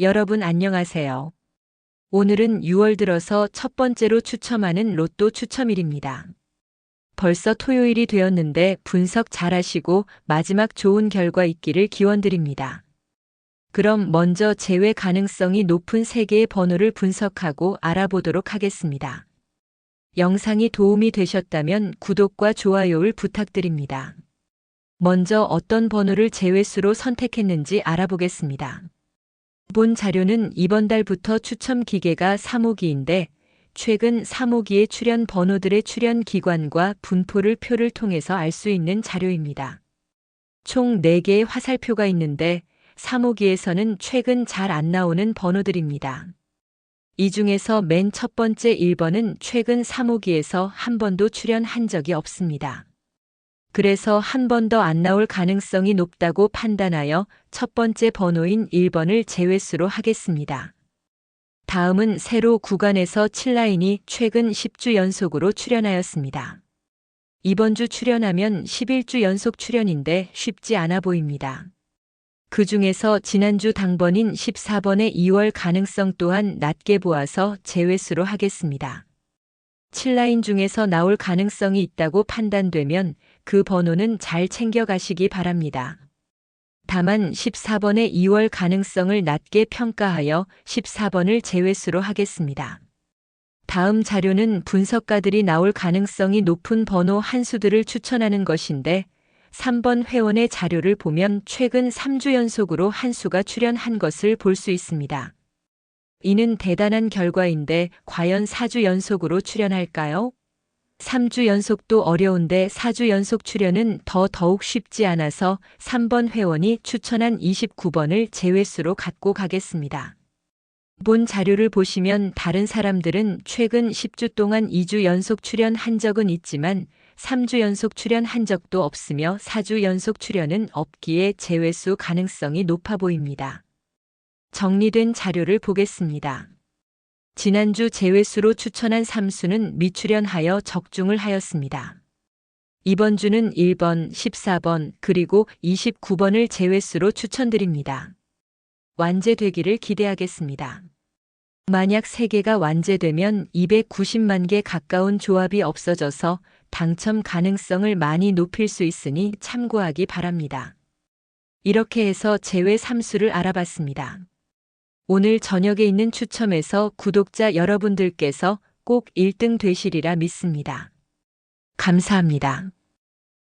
여러분 안녕하세요. 오늘은 6월 들어서 첫 번째로 추첨하는 로또 추첨일입니다. 벌써 토요일이 되었는데 분석 잘 하시고 마지막 좋은 결과 있기를 기원드립니다. 그럼 먼저 제외 가능성이 높은 3개의 번호를 분석하고 알아보도록 하겠습니다. 영상이 도움이 되셨다면 구독과 좋아요를 부탁드립니다. 먼저 어떤 번호를 제외수로 선택했는지 알아보겠습니다. 본 자료는 이번 달부터 추첨 기계가 3호기인데 최근 3호기의 출연 번호들의 출연 기관과 분포를 표를 통해서 알 수 있는 자료입니다. 총 4개의 화살표가 있는데 3호기에서는 최근 잘 안 나오는 번호들입니다. 이 중에서 맨 첫 번째 1번은 최근 3호기에서 한 번도 출연한 적이 없습니다. 그래서 한 번 더 안 나올 가능성이 높다고 판단하여 첫 번째 번호인 1번을 제외수로 하겠습니다. 다음은 세로 구간에서 7라인이 최근 10주 연속으로 출연하였습니다. 이번 주 출연하면 11주 연속 출연인데 쉽지 않아 보입니다. 그 중에서 지난주 당번인 14번의 2월 가능성 또한 낮게 보아서 제외수로 하겠습니다. 7라인 중에서 나올 가능성이 있다고 판단되면 그 번호는 잘 챙겨가시기 바랍니다. 다만 14번의 2월 가능성을 낮게 평가하여 14번을 제외수로 하겠습니다. 다음 자료는 분석가들이 나올 가능성이 높은 번호 한 수들을 추천하는 것인데 3번 회원의 자료를 보면 최근 3주 연속으로 한 수가 출연한 것을 볼 수 있습니다. 이는 대단한 결과인데 과연 4주 연속으로 출연할까요? 3주 연속도 어려운데 4주 연속 출연은 더 더욱 쉽지 않아서 3번 회원이 추천한 29번을 제외수로 갖고 가겠습니다. 본 자료를 보시면 다른 사람들은 최근 10주 동안 2주 연속 출연한 적은 있지만 3주 연속 출연한 적도 없으며 4주 연속 출연은 없기에 제외수 가능성이 높아 보입니다. 정리된 자료를 보겠습니다. 지난주 제외수로 추천한 3수는 미출연하여 적중을 하였습니다. 이번 주는 1번, 14번, 그리고 29번을 제외수로 추천드립니다. 완제되기를 기대하겠습니다. 만약 3개가 완제되면 290만 개 가까운 조합이 없어져서 당첨 가능성을 많이 높일 수 있으니 참고하기 바랍니다. 이렇게 해서 제외 3수를 알아봤습니다. 오늘 저녁에 있는 추첨에서 구독자 여러분들께서 꼭 1등 되시리라 믿습니다. 감사합니다.